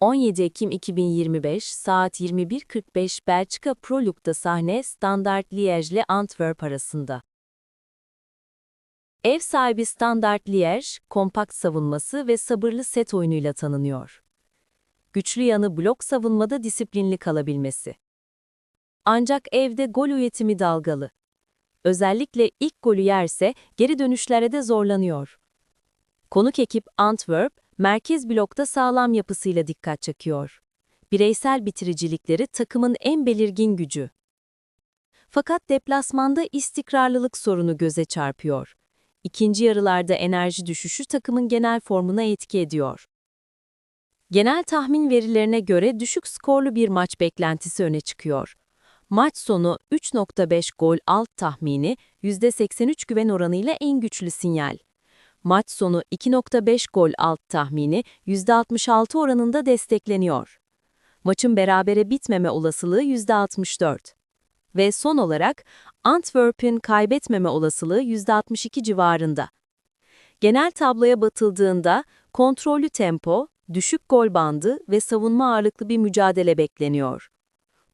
17 Ekim 2025 saat 21.45 Belçika Proluk'ta sahne Standard Liège ile Antwerp arasında. Ev sahibi Standard Liège, kompakt savunması ve sabırlı set oyunuyla tanınıyor. Güçlü yanı blok savunmada disiplinli kalabilmesi. Ancak evde gol üretimi dalgalı. Özellikle ilk golü yerse geri dönüşlere de zorlanıyor. Konuk ekip Antwerp, merkez blokta sağlam yapısıyla dikkat çekiyor. Bireysel bitiricilikleri takımın en belirgin gücü. Fakat deplasmanda istikrarlılık sorunu göze çarpıyor. İkinci yarılarda enerji düşüşü takımın genel formuna etki ediyor. Genel tahmin verilerine göre düşük skorlu bir maç beklentisi öne çıkıyor. Maç sonu 3.5 gol alt tahmini %83 güven oranıyla en güçlü sinyal. Maç sonu 2.5 gol alt tahmini %66 oranında destekleniyor. Maçın berabere bitmeme olasılığı %64. Ve son olarak Antwerp'in kaybetmeme olasılığı %62 civarında. Genel tabloya batıldığında kontrollü tempo, düşük gol bandı ve savunma ağırlıklı bir mücadele bekleniyor.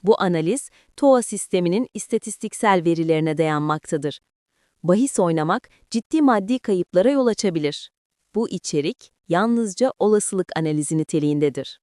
Bu analiz, TOA sisteminin istatistiksel verilerine dayanmaktadır. Bahis oynamak ciddi maddi kayıplara yol açabilir. Bu içerik yalnızca olasılık analizi niteliğindedir.